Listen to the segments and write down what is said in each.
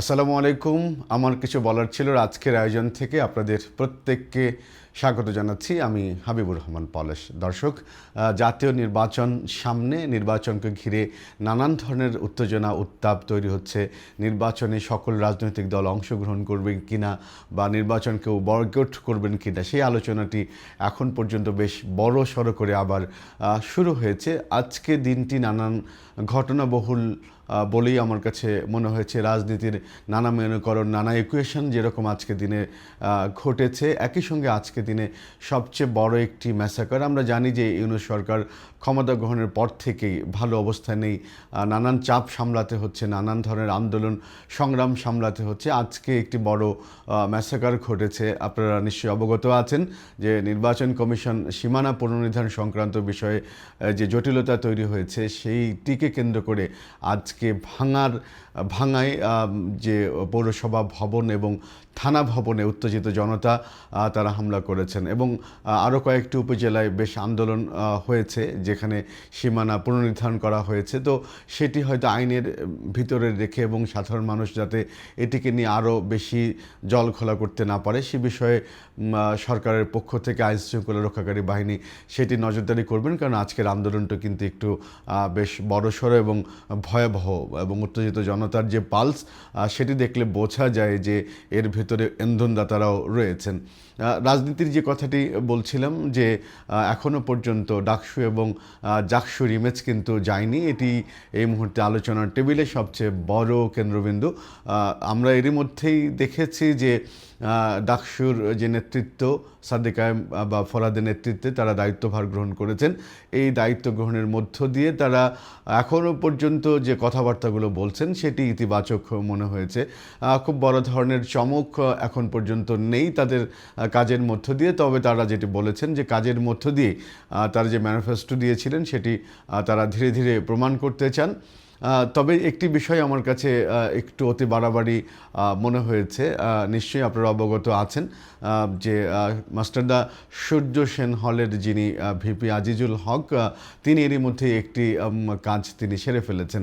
আসসালামু আলাইকুম। আমার কিছু বলার ছিল। আজকের আয়োজন থেকে আপনাদের প্রত্যেককে স্বাগত জানাচ্ছি। আমি হাবিবুর রহমান পলেশ। দর্শক জাতীয় নির্বাচন সামনে, নির্বাচনকে ঘিরে নানান ধরনের উত্তেজনা, উত্তাপ তৈরি হচ্ছে। নির্বাচনে সকল রাজনৈতিক দল অংশগ্রহণ করবেন কিনা বা নির্বাচনকেও বর্গট করবেন কিনা, সেই আলোচনাটি এখন পর্যন্ত বেশ বড় সড়ো করে আবার শুরু হয়েছে। আজকে দিনটি নানান ঘটনাবহুল বলেই আমার কাছে মনে হয়েছে রাজনীতির নানা মেনুকরণ নানা ইকুয়েশন যেরকম আজকে দিনে ঘটেছে। একই সঙ্গে আজকে দিনে সবচেয়ে বড় একটি ম্যাসাকার আমরা জানি যে ইউনুস সরকার ক্ষমতা গ্রহণের পর থেকেই ভালো অবস্থায় নেই নানান চাপ সামলাতে হচ্ছে, নানান ধরনের আন্দোলন সংগ্রাম সামলাতে হচ্ছে। আজকে একটি বড় ম্যাসাকার ঘটেছে। আপনারা নিশ্চয়ই অবগত আছেন যে নির্বাচন কমিশন সীমানা পুনর্নির্ধারণ সংক্রান্ত বিষয়ে যে জটিলতা তৈরি হয়েছে, সেইটিকে কেন্দ্র করে আজকে ভাঙার, ভাঙায় যে পৌরসভা ভবন এবং থানা ভবনে উত্তেজিত জনতা তারা হামলা করেছেন এবং আরও কয়েকটি উপজেলায় বেশ আন্দোলন হয়েছে যেখানে সীমানা পুনর্নির্ধারণ করা হয়েছে। তো সেটি হয়তো আইনের ভিতরে রেখে এবং সাধারণ মানুষ যাতে এটিকে নিয়ে আরও বেশি জল খোলা করতে না পারে, সে বিষয়ে সরকারের পক্ষ থেকে আইন শৃঙ্খলা রক্ষাকারী বাহিনী সেটি নজরদারি করবেন। কারণ আজকের আন্দোলনটা কিন্তু একটু বেশ বড়সড় এবং ভয়াবহ এবং উত্তেজিত জনতার যে পালস সেটি দেখলে বোঝা যায় যে এর ভেতরে ইন্ধনদাতারাও রয়েছেন। রাজনীতির যে কথাটি বলছিলাম যে আহ, এখনও পর্যন্ত ডাকসু এবং জাকসুর ইমেজ কিন্তু যায়নি। এটি এই মুহূর্তে আলোচনার টেবিলে সবচেয়ে বড় কেন্দ্রবিন্দু। আমরা এরই মধ্যেই দেখেছি যে ডাকসুর যে নেতৃত্ব সাদেক কায়েম বা ফরাদের নেতৃত্বে তারা দায়িত্বভার গ্রহণ করেছেন। এই দায়িত্ব গ্রহণের মধ্য দিয়ে তারা এখনও পর্যন্ত যে কথাবার্তাগুলো বলছেন, সেটি ইতিবাচক মনে হয়েছে। খুব বড় ধরনের চমক এখন পর্যন্ত নেই তাদের কাজের মধ্য দিয়ে। তবে তারা যেটি বলেছেন যে, কাজের মধ্য দিয়ে তারা যে ম্যানিফেস্টো দিয়েছিলেন, সেটি তারা ধীরে ধীরে প্রমাণ করতে চান। তবে একটি বিষয় আমার কাছে একটু অতি বাড়াবাড়ি মনে হয়েছে। নিশ্চয়ই আপনারা অবগত আছেন যে মাস্টারদা সূর্য সেন হলের যিনি ভিপি আজিজুল হক তিনি এরই মধ্যে একটি কাজ তিনি সেরে ফেলেছেন।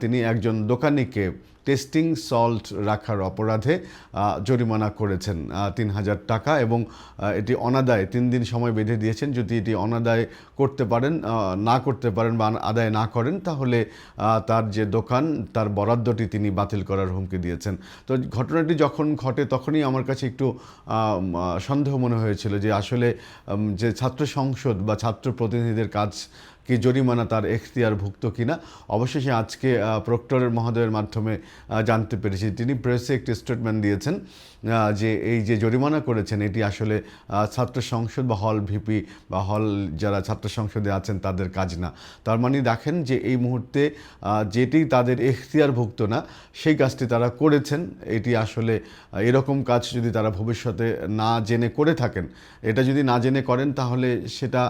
তিনি একজন দোকানিকে টেস্টিং সল্ট রাখার অপরাধে জরিমানা করেছেন তিন হাজার টাকা এবং এটি অনাদায় তিন দিন সময় বেঁধে দিয়েছেন। যদি এটি অনাদায় করতে পারেন না করতে পারেন বা আদায় না করেন, তাহলে তার যে দোকান, তার বরাদ্দটি তিনি বাতিল করার হুমকি দিয়েছেন। তো ঘটনাটি যখন ঘটে, তখনই আমার কাছে একটু সন্দেহ মনে হয়েছিল যে আসলে যে ছাত্র সংসদ বা ছাত্র প্রতিনিধিদের কাজ কি জরিমানা তার এখতিয়ারভুক্ত কিনা? অবশেষে আজকে প্রক্টরের মহোদয়ের মাধ্যমে জানতে পেরেছি। তিনি প্রেসে একটি স্টেটমেন্ট দিয়েছেন যে এই যে জরিমানা করেছেন, এটি আসলে ছাত্র সংসদ বা হল ভিপি বা হল যারা ছাত্র সংসদে আছেন, তাদের কাজ না। তার মানে দেখেন যে এই মুহূর্তে যেটি তাদের এখতিয়ারভুক্ত না, সেই কাজটি তারা করেছেন। এটি আসলে এরকম কাজ যদি তারা ভবিষ্যতে না জেনে করে থাকেন, এটা যদি না জেনে করেন, তাহলে সেটা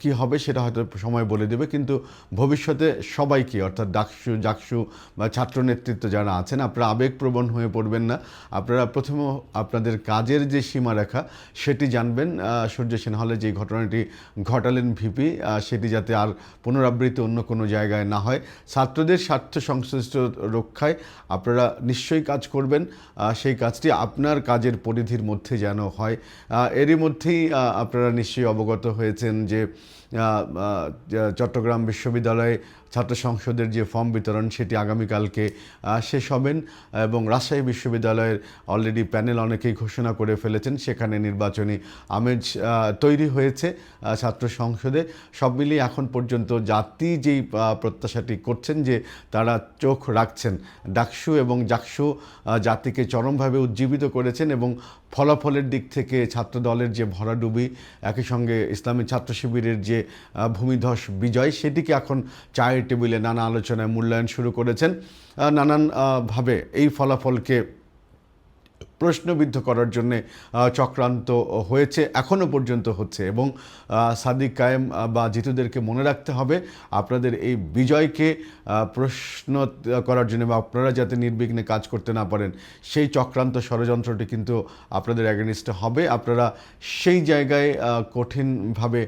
কি হবে সেটা হয়তো সময় বলে দেবে, কিন্তু ভবিষ্যতে সবাইকে, অর্থাৎ ডাকসু, জাকসু বা ছাত্র নেতৃত্ব যারা আছেন, আপনারা আবেগপ্রবণ হয়ে পড়বেন না। আপনারা প্রথমে আপনাদের কাজের যে সীমারেখা, সেটি জানবেন। সূর্য সেন হলে যে ঘটনাটি ঘটালেন ভিপি সেটি যাতে আর পুনরাবৃত্তি অন্য কোনো জায়গায় না হয়। ছাত্রদের স্বার্থ সংশ্লিষ্ট রক্ষায় আপনারা নিশ্চয়ই কাজ করবেন। সেই কাজটি আপনার কাজের পরিধির মধ্যে যেন হয়। এরই মধ্যেই আপনারা নিশ্চয়ই অবগত হয়েছেন। যে চট্টগ্রাম বিশ্ববিদ্যালয়ে ছাত্র সংসদের যে ফর্ম বিতরণ সেটি আগামীকালকে শেষ হবেন এবং রাজশাহী বিশ্ববিদ্যালয়ের অলরেডি প্যানেল অনেকেই ঘোষণা করে ফেলেছেন, সেখানে নির্বাচনী আমেজ তৈরি হয়েছে ছাত্র সংসদে। সব মিলিয়ে এখন পর্যন্ত জাতি যেই প্রত্যাশাটি করছেন যে তারা চোখ রাখছেন, ডাকসু এবং জাকসু জাতিকে চরমভাবে উজ্জীবিত করেছেন এবং ফলাফলের দিক থেকে ছাত্র দলের যে ভরাডুবি, একই সঙ্গে ইসলামী ছাত্র শিবিরের যে ভূমিধস বিজয়, সেটিকে এখন চায়ের টেবিলে নানা আলোচনায় মূল্যায়ন শুরু করেছেন। নানানভাবে নানান ভাবে এই ফলাফলকে প্রশ্নবিদ্ধ করার জন্যে চক্রান্ত হয়েছে এখনও পর্যন্ত হচ্ছে। এবং সাদিক কায়েম বা জিতুদেরকে মনে রাখতে হবে, আপনাদের এই বিজয়কে প্রশ্ন করার জন্য বা আপনারা যাতে নির্বিঘ্নে কাজ করতে না পারেন, সেই চক্রান্ত ষড়যন্ত্রটি কিন্তু আপনাদের অ্যাগেনিস্টে হবে। আপনারা সেই জায়গায় কঠিনভাবে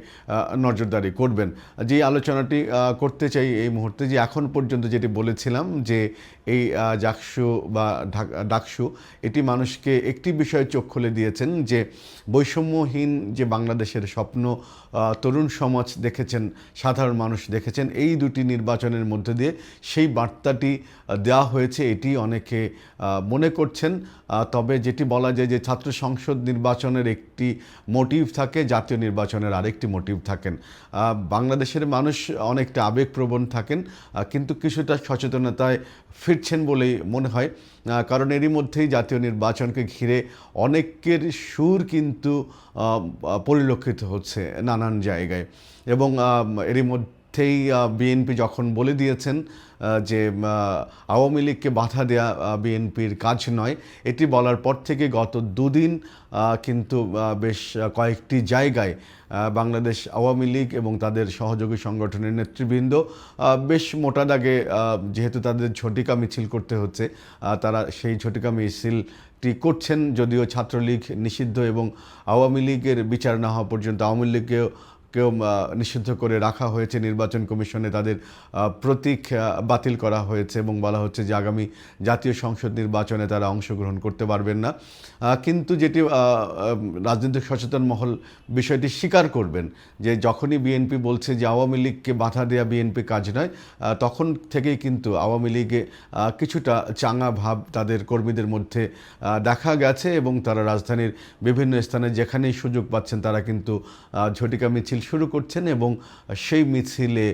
নজরদারি করবেন। যে আলোচনাটি করতে চাই এই মুহূর্তে, যে এখন পর্যন্ত যেটি বলেছিলাম যে এই জাকসু বা ডাকসু, এটি মানুষকে একটি বিষয়ে চোখ খুলে দিয়েছেন যে বৈষম্যহীন যে বাংলাদেশের স্বপ্ন তরুণ সমাজ দেখেছেন, সাধারণ মানুষ দেখেছেন, এই দুটি নির্বাচনের মধ্যে দিয়ে সেই বার্তাটি দেওয়া হয়েছে, এটি অনেকে মনে করছেন তবে যেটি বলা যায় যে ছাত্র সংসদ নির্বাচনের একটি মোটিভ থাকে, জাতীয় নির্বাচনের আরেকটি মোটিভ থাকেন। বাংলাদেশের মানুষ অনেকটা আবেগপ্রবণ থাকেন কিন্তু কিছুটা সচেতনতায় ফিরছেন বলেই মনে হয়। কারণ এরই মধ্যেই জাতীয় নির্বাচনকে ঘিরে অনেকের সুর কিন্তু পরিলক্ষিত হচ্ছে নানান জায়গায়। এবং এরই এরই মধ্যেই বিএনপি যখন বলে দিয়েছেন যে আওয়ামী লীগকে বাধা দেয়া বিএনপির কাজ নয়, এটি বলার পর থেকে গত দুদিন কিন্তু বেশ কয়েকটি জায়গায় বাংলাদেশ আওয়ামী লীগ এবং তাদের সহযোগী সংগঠনের নেতৃবৃন্দ বেশ মোটা দাগে যেহেতু তাদের ঝটিকা মিছিল করতে হচ্ছে তারা সেই ঝটিকা মিছিলটি করছেন, যদিও ছাত্রলীগ নিষিদ্ধ এবং আওয়ামী লীগের বিচার না হওয়া পর্যন্ত আওয়ামী লীগকেও কেউ নিষিদ্ধ করে রাখা হয়েছে, নির্বাচন কমিশনে তাদের প্রতীক বাতিল করা হয়েছে এবং বলা হচ্ছে যে আগামী জাতীয় সংসদ নির্বাচনে তারা অংশগ্রহণ করতে পারবেন না। কিন্তু যেটি রাজনৈতিক সচেতন মহল বিষয়টি স্বীকার করবেন যে যখনই বিএনপি বলছে যে আওয়ামী লীগকে বাধা দেওয়া বিএনপি কাজ নয় তখন থেকেই কিন্তু আওয়ামী লীগে কিছুটা চাঙা ভাব তাদের কর্মীদের মধ্যে দেখা গেছে এবং তারা রাজধানীর বিভিন্ন স্থানে যেখানেই সুযোগ পাচ্ছেন তারা কিন্তু ঝটিকা মিছিল শুরু করছেন এবং সেই মিছিলে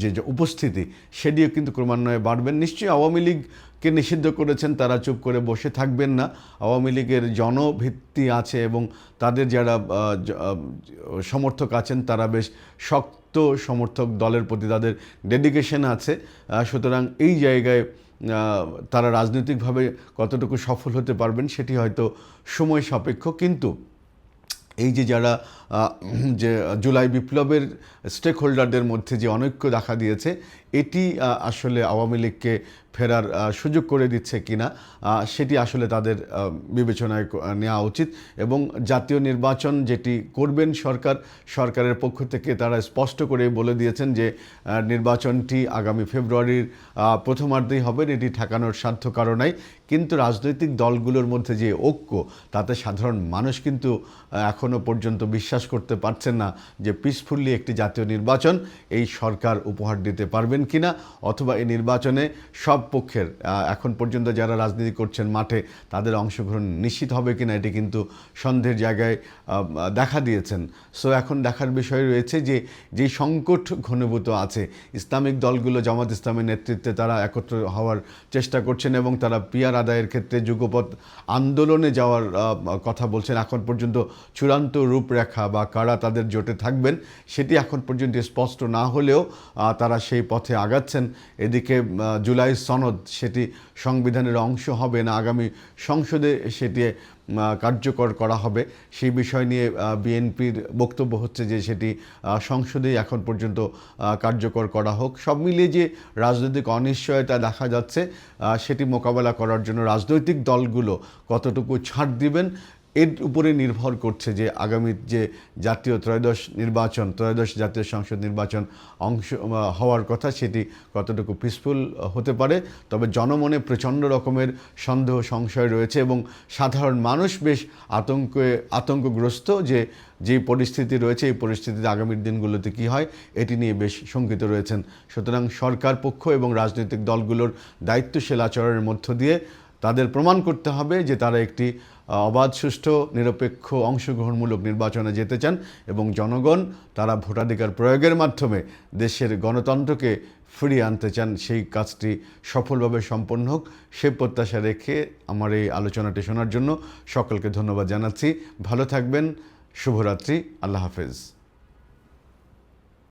যে যে উপস্থিতি, সেটিও কিন্তু ক্রমান্বয়ে বাড়বেন। নিশ্চয়ই আওয়ামী লীগকে নিষিদ্ধ করেছেন, তারা চুপ করে বসে থাকবেন না। আওয়ামী লীগের জনভিত্তি আছে এবং তাদের যারা সমর্থক আছেন, তারা বেশ শক্ত সমর্থক দলের প্রতি তাদের ডেডিকেশন আছে। সুতরাং এই জায়গায় তারা রাজনৈতিকভাবে কতটুকু সফল হতে পারবেন, সেটি হয়তো সময় সাপেক্ষ। কিন্তু এই যে যারা যে জুলাই বিপ্লবের স্টেক হোল্ডারদের মধ্যে যে অনৈক্য দেখা দিয়েছে, এটি আসলে আওয়ামী লীগকে ফেরার সুযোগ করে দিচ্ছে কিনা সেটি আসলে তাদের বিবেচনায় নেওয়া উচিত এবং জাতীয় নির্বাচন যেটি করবেন সরকার, সরকারের পক্ষ থেকে তারা স্পষ্ট করে বলে দিয়েছেন যে নির্বাচনটি আগামী ফেব্রুয়ারির প্রথমার্ধেই হবে, এটি ঠেকানোর সাধ্য কারণেই কিন্তু রাজনৈতিক দলগুলোর মধ্যে যে ঐক্য, তাতে সাধারণ মানুষ কিন্তু এখনও পর্যন্ত বিশ্বাস করতে পারছেন না যে পিসফুল্লি একটি জাতীয় নির্বাচন এই সরকার উপহার দিতে পারবেন কিনা, অথবা এই নির্বাচনে সব পক্ষের এখন পর্যন্ত যারা রাজনীতি করছেন মাঠে, তাদের অংশগ্রহণ নিশ্চিত হবে কিনা এটি কিন্তু সন্দেহের জায়গায় দেখা দিয়েছেন। সো এখন দেখার বিষয় রয়েছে যে যে সংকট ঘনীভূত আছে, ইসলামিক দলগুলো জামাত ইসলামের নেতৃত্বে তারা একত্র হওয়ার চেষ্টা করছেন এবং তারা পিয়ার আদায়ের ক্ষেত্রে যুগপথ আন্দোলনে যাওয়ার কথা বলছেন। এখন পর্যন্ত চূড়ান্ত রূপরেখা বা কারা তাদের জোটে থাকবেন, সেটি এখন পর্যন্ত স্পষ্ট না হলেও তারা সেই পথে আগাচ্ছেন। এদিকে জুলাই সনদ সেটি সংবিধানের অংশ হবে না আগামী সংসদে সেটি কার্যকর করা হবে। সেই বিষয় নিয়ে বিএনপির বক্তব্য হচ্ছে যে সেটি আহ, সংসদেই এখন পর্যন্ত কার্যকর করা হোক। সব মিলিয়ে যে রাজনৈতিক অনিশ্চয়তা দেখা যাচ্ছে সেটি মোকাবেলা করার জন্য রাজনৈতিক দলগুলো কতটুকু ছাড় দিবেন এর উপরে নির্ভর করছে যে আগামী যে জাতীয় ত্রয়োদশ নির্বাচন, ত্রয়োদশ জাতীয় সংসদ নির্বাচন অংশ হওয়ার কথা সেটি কতটুকু পিসফুল হতে পারে, তবে জনমনে প্রচণ্ড রকমের সন্দেহ, সংশয় রয়েছে এবং সাধারণ মানুষ বেশ আতঙ্কে, আতঙ্কগ্রস্ত যে যে পরিস্থিতি রয়েছে, এই পরিস্থিতিতে আগামীর দিনগুলোতে কি হয়, এটি নিয়ে বেশ শঙ্কিত রয়েছেন। সুতরাং সরকার পক্ষ এবং রাজনৈতিক দলগুলোর দায়িত্বশীল আচরণের মধ্য দিয়ে তাদের প্রমাণ করতে হবে যে তারা একটি অবাধ, সুষ্ঠু, নিরপেক্ষ, অংশগ্রহণমূলক নির্বাচনে যেতে চান এবং জনগণ তারা ভোটাধিকার প্রয়োগের মাধ্যমে দেশের গণতন্ত্রকে ফিরিয়ে আনতে চান। সেই কাজটি সফলভাবে সম্পন্ন হোক। সে প্রত্যাশা রেখে আমার এই আলোচনাটি শোনার জন্য সকলকে ধন্যবাদ জানাচ্ছি। ভালো থাকবেন। শুভরাত্রি। আল্লাহ হাফেজ।